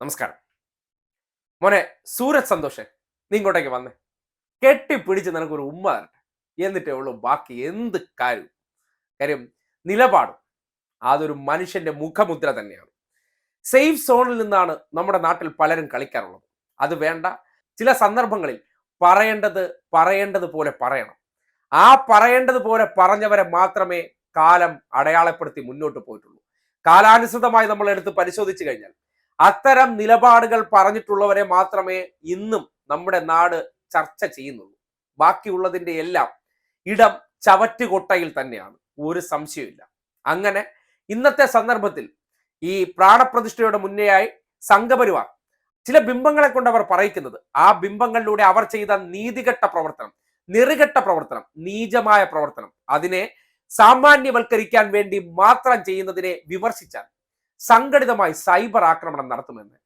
നമസ്കാരം. മോനെ സൂരജ് സന്തോഷേ നീ ഇങ്ങോട്ടേക്ക് വന്നേ. കെട്ടിപ്പിടിച്ച് നിനക്കൊരു ഉമ്മ തരട്ടെ. എന്നിട്ടേ ഉള്ളൂ ബാക്കി എന്ത് കാര്യം? കാര്യം നിലപാടും അതൊരു മനുഷ്യന്റെ മുഖമുദ്ര തന്നെയാണ്. സേഫ് സോണിൽ നിന്നാണ് നമ്മുടെ നാട്ടിൽ പലരും കളിക്കാറുള്ളത്. അത് വേണ്ട. ചില സന്ദർഭങ്ങളിൽ പറയേണ്ടത് പറയേണ്ടത് പോലെ പറയണം. ആ പറയേണ്ടത് പോലെ പറഞ്ഞവരെ മാത്രമേ കാലം അടയാളപ്പെടുത്തി മുന്നോട്ട് പോയിട്ടുള്ളൂ. കാലാനുസൃതമായി നമ്മൾ എടുത്ത് പരിശോധിച്ചു കഴിഞ്ഞാൽ അത്തരം നിലപാടുകൾ പറഞ്ഞിട്ടുള്ളവരെ മാത്രമേ ഇന്നും നമ്മുടെ നാട് ചർച്ച ചെയ്യുന്നുള്ളൂ. ബാക്കിയുള്ളതിന്റെ എല്ലാം ഇടം ചവറ്റുകൊട്ടയിൽ തന്നെയാണ്. ഒരു സംശയമില്ല അങ്ങനെ ഇന്നത്തെ സന്ദർഭത്തിൽ ഈ പ്രാണപ്രതിഷ്ഠയുടെ മുന്നേയായി സംഘപരിവാർ ചില ബിംബങ്ങളെ കൊണ്ട് അവർ പറയിക്കുന്നത് ആ ബിംബങ്ങളിലൂടെ അവർ ചെയ്ത നീതികെട്ട പ്രവർത്തനം നെറുകെട്ട പ്രവർത്തനം നീചമായ പ്രവർത്തനം അതിനെ സാമാന്യവൽക്കരിക്കാൻ വേണ്ടി മാത്രം ചെയ്യുന്നതിനെ വിമർശിച്ചാൽ സംഘടിതമായി സൈബർ ആക്രമണം നടത്തുമെന്ന്.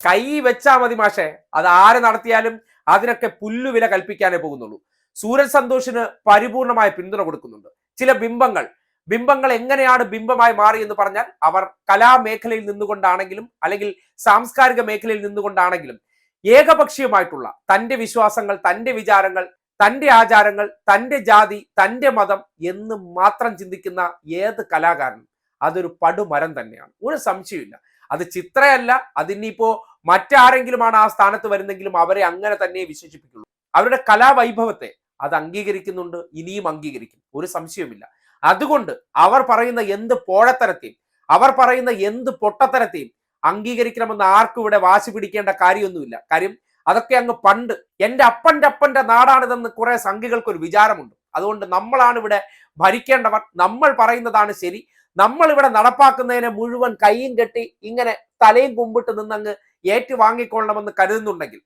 കൈ വെച്ചാ മതി മാഷെ. അത് ആര് നടത്തിയാലും അതിനൊക്കെ പുല്ലുവില കൽപ്പിക്കാനേ പോകുന്നുള്ളൂ. സൂരജ് സന്തോഷിന് പരിപൂർണമായ പിന്തുണ കൊടുക്കുന്നുണ്ട്. ചില ബിംബങ്ങൾ. ബിംബങ്ങൾ എങ്ങനെയാണ് ബിംബമായി മാറി എന്ന് പറഞ്ഞാൽ അവർ കലാമേഖലയിൽ നിന്നുകൊണ്ടാണെങ്കിലും അല്ലെങ്കിൽ സാംസ്കാരിക മേഖലയിൽ നിന്നുകൊണ്ടാണെങ്കിലും ഏകപക്ഷീയമായിട്ടുള്ള തന്റെ വിശ്വാസങ്ങൾ തന്റെ വിചാരങ്ങൾ തന്റെ ആചാരങ്ങൾ തന്റെ ജാതി തന്റെ മതം എന്ന് മാത്രം ചിന്തിക്കുന്ന ഏത് കലാകാരനും അതൊരു പടുമരം തന്നെയാണ്. ഒരു സംശയമില്ല അത് ചിത്രയല്ല അതിനിപ്പോ മറ്റാരെങ്കിലുമാണ് ആ സ്ഥാനത്ത് വരുന്നെങ്കിലും അവരെ അങ്ങനെ തന്നെ വിശേഷിപ്പിക്കുള്ളൂ. അവരുടെ കലാവൈഭവത്തെ അത് അംഗീകരിക്കുന്നുണ്ട് ഇനിയും അംഗീകരിക്കും. ഒരു സംശയവുമില്ല. അതുകൊണ്ട് അവർ പറയുന്ന എന്ത് പോഴത്തരത്തെയും അവർ പറയുന്ന എന്ത് പൊട്ടത്തരത്തെയും അംഗീകരിക്കണമെന്ന് ആർക്കും ഇവിടെ വാശി പിടിക്കേണ്ട കാര്യമൊന്നുമില്ല. കാര്യം അതൊക്കെ അങ്ങ് പണ്ട് എന്റെ അപ്പന്റെ അപ്പന്റെ നാടാണിതെന്ന് കുറെ സംഘികൾക്ക് ഒരു വിചാരമുണ്ട്. അതുകൊണ്ട് നമ്മളാണ് ഇവിടെ ഭരിക്കേണ്ടവർ നമ്മൾ പറയുന്നതാണ് ശരി നമ്മൾ ഇവിടെ നടപ്പാക്കുന്നതിനെ മുഴുവൻ കൈയും കെട്ടി ഇങ്ങനെ തലയും കുമ്പിട്ട് നിന്നങ്ങ് ഏറ്റുവാങ്ങിക്കൊള്ളണമെന്ന് കരുതുന്നുണ്ടെങ്കിൽ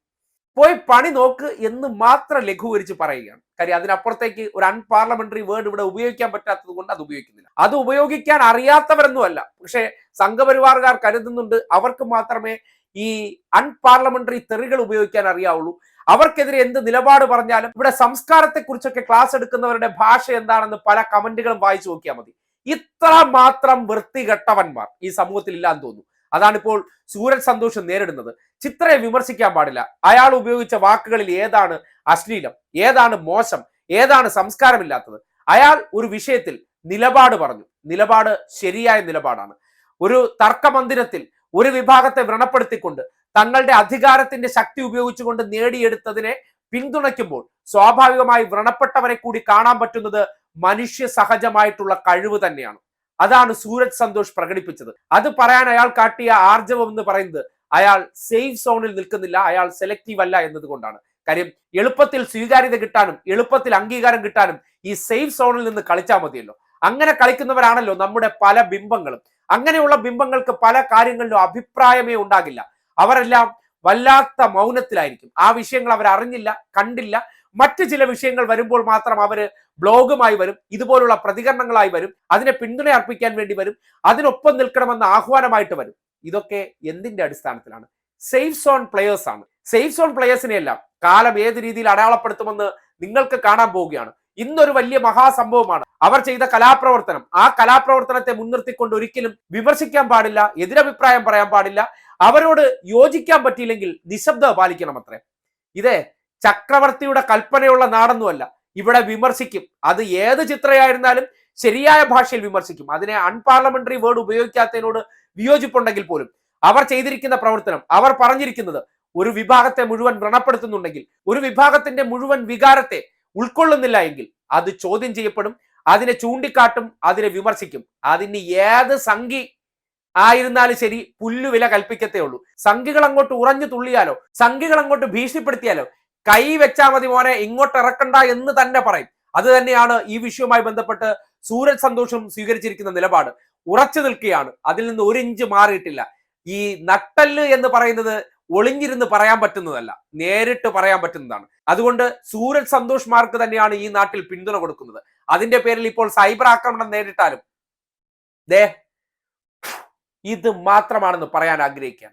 പോയി പണി നോക്ക് എന്ന് മാത്രം ലഘൂകരിച്ച് പറയുകയാണ്. കാര്യം അതിനപ്പുറത്തേക്ക് ഒരു അൺപാർലമെന്ററി വേർഡ് ഇവിടെ ഉപയോഗിക്കാൻ പറ്റാത്തത് കൊണ്ട് അത് ഉപയോഗിക്കുന്നില്ല. അത് ഉപയോഗിക്കാൻ അറിയാത്തവരൊന്നുമല്ല പക്ഷേ സംഘപരിവാറുകാർ കരുതുന്നുണ്ട് അവർക്ക് മാത്രമേ ഈ അൺപാർലമെന്ററി തെറികൾ ഉപയോഗിക്കാൻ അറിയാവുള്ളൂ. അവർക്കെതിരെ എന്ത് നിലപാട് പറഞ്ഞാലും ഇവിടെ സംസ്കാരത്തെക്കുറിച്ചൊക്കെ ക്ലാസ് എടുക്കുന്നവരുടെ ഭാഷ എന്താണെന്ന് പല കമന്റുകളും വായിച്ചു നോക്കിയാൽ മതി. ഇത്ര മാത്രം വൃത്തികെട്ടവന്മാർ ഈ സമൂഹത്തിൽ ഇല്ലാന്ന് തോന്നുന്നു. അതാണിപ്പോൾ സൂരജ് സന്തോഷം നേരിടുന്നത്. ചിത്രയെ വിമർശിക്കാൻ പാടില്ല. അയാൾ ഉപയോഗിച്ച വാക്കുകളിൽ ഏതാണ് അശ്ലീലം ഏതാണ് മോശം ഏതാണ് സംസ്കാരമില്ലാത്തത്? അയാൾ ഒരു വിഷയത്തിൽ നിലപാട് പറഞ്ഞു. നിലപാട് ശരിയായ നിലപാടാണ്. ഒരു തർക്കമന്ദിരത്തിൽ ഒരു വിഭാഗത്തെ വ്രണപ്പെടുത്തിക്കൊണ്ട് തങ്ങളുടെ അധികാരത്തിന്റെ ശക്തി ഉപയോഗിച്ചുകൊണ്ട് നേടിയെടുത്തതിനെ പിന്തുണയ്ക്കുമ്പോൾ സ്വാഭാവികമായി വ്രണപ്പെട്ടവരെ കൂടി കാണാൻ പറ്റുന്നത് മനുഷ്യ സഹജമായിട്ടുള്ള കഴിവ് തന്നെയാണ്. അതാണ് സൂരജ് സന്തോഷ് പ്രകടിപ്പിച്ചത്. അത് പറയാൻ അയാൾ കാട്ടിയ ആർജവം എന്ന് പറയുന്നത് അയാൾ സേഫ് സോണിൽ നിൽക്കുന്നില്ല അയാൾ സെലക്റ്റീവ് അല്ല എന്നതുകൊണ്ടാണ്. കാര്യം എളുപ്പത്തിൽ സ്വീകാര്യത കിട്ടാനും എളുപ്പത്തിൽ അംഗീകാരം കിട്ടാനും ഈ സേഫ് സോണിൽ നിന്ന് കളിച്ചാൽ മതിയല്ലോ. അങ്ങനെ കളിക്കുന്നവരാണല്ലോ നമ്മുടെ പല ബിംബങ്ങളും. അങ്ങനെയുള്ള ബിംബങ്ങൾക്ക് പല കാര്യങ്ങളിലും അഭിപ്രായമേ ഉണ്ടാകില്ല. അവരെല്ലാം വല്ലാത്ത മൗനത്തിലായിരിക്കും. ആ വിഷയങ്ങൾ അവർ അറിഞ്ഞില്ല കണ്ടില്ല. മറ്റ് ചില വിഷയങ്ങൾ വരുമ്പോൾ മാത്രം അവർ ബ്ലോഗുമായി വരും ഇതുപോലുള്ള പ്രതികരണങ്ങളായി വരും അതിനെ പിന്തുണ അർപ്പിക്കാൻ വേണ്ടി വരും അതിനൊപ്പം നിൽക്കണമെന്ന ആഹ്വാനമായിട്ട് വരും. ഇതൊക്കെ എന്തിന്റെ അടിസ്ഥാനത്തിലാണ്? സേഫ് സോൺ പ്ലെയേഴ്സ് ആണ്. സേഫ് സോൺ പ്ലെയേഴ്സിനെ എല്ലാം കാലം ഏത് രീതിയിൽ അടയാളപ്പെടുത്തുമെന്ന് നിങ്ങൾക്ക് കാണാൻ പോവുകയാണ്. ഇന്നൊരു വലിയ മഹാസംഭവമാണ്. അവർ ചെയ്ത കലാപ്രവർത്തനം. ആ കലാപ്രവർത്തനത്തെ മുൻനിർത്തിക്കൊണ്ട് ഒരിക്കലും വിമർശിക്കാൻ പാടില്ല എതിരഭിപ്രായം പറയാൻ പാടില്ല അവരോട് യോജിക്കാൻ പറ്റിയില്ലെങ്കിൽ നിശബ്ദത പാലിക്കണം അത്രേ ഇതേ ചക്രവർത്തിയുടെ കൽപ്പനയുള്ള നാടൊന്നുമല്ല. ഇവിടെ വിമർശിക്കും. അത് ഏത് ചിത്രയായിരുന്നാലും ശരിയായ ഭാഷയിൽ വിമർശിക്കും. അതിനെ അൺപാർലമെന്ററി വേർഡ് ഉപയോഗിക്കാത്തതിനോട് വിയോജിപ്പുണ്ടെങ്കിൽ പോലും അവർ ചെയ്തിരിക്കുന്ന പ്രവർത്തനം അവർ പറഞ്ഞിരിക്കുന്നത് ഒരു വിഭാഗത്തെ മുഴുവൻ വ്രണപ്പെടുത്തുന്നുണ്ടെങ്കിൽ ഒരു വിഭാഗത്തിന്റെ മുഴുവൻ വികാരത്തെ ഉൾക്കൊള്ളുന്നില്ല എങ്കിൽ അത് ചോദ്യം ചെയ്യപ്പെടും അതിനെ ചൂണ്ടിക്കാട്ടും അതിനെ വിമർശിക്കും. അതിന് ഏത് സംഘി ആയിരുന്നാലും ശരി പുല്ലുവില കൽപ്പിക്കത്തേ ഉള്ളൂ. സംഖ്യകൾ അങ്ങോട്ട് ഉറഞ്ഞു തുള്ളിയാലോ സംഖ്യകൾ അങ്ങോട്ട് ഭീഷണിപ്പെടുത്തിയാലോ കൈ വെച്ചാൽ മതി മോനെ ഇങ്ങോട്ട് ഇറക്കണ്ട എന്ന് തന്നെ പറയും. അത് തന്നെയാണ് ഈ വിഷയവുമായി ബന്ധപ്പെട്ട് സൂരജ് സന്തോഷം സ്വീകരിച്ചിരിക്കുന്ന നിലപാട്. ഉറച്ചു നിൽക്കുകയാണ്. അതിൽ നിന്ന് ഒരു ഇഞ്ച് മാറിയിട്ടില്ല. ഈ നട്ടൽ എന്ന് പറയുന്നത് ഒളിഞ്ഞിരുന്ന് പറയാൻ പറ്റുന്നതല്ല. നേരിട്ട് പറയാൻ പറ്റുന്നതാണ്. അതുകൊണ്ട് സൂരജ് സന്തോഷ് മാർക്ക് തന്നെയാണ് ഈ നാട്ടിൽ പിന്തുണ കൊടുക്കുന്നത്. അതിന്റെ പേരിൽ ഇപ്പോൾ സൈബർ ആക്രമണം നേരിട്ടാലും ദേ ഇത് മാത്രമാണെന്ന് പറയാൻ ആഗ്രഹിക്കാൻ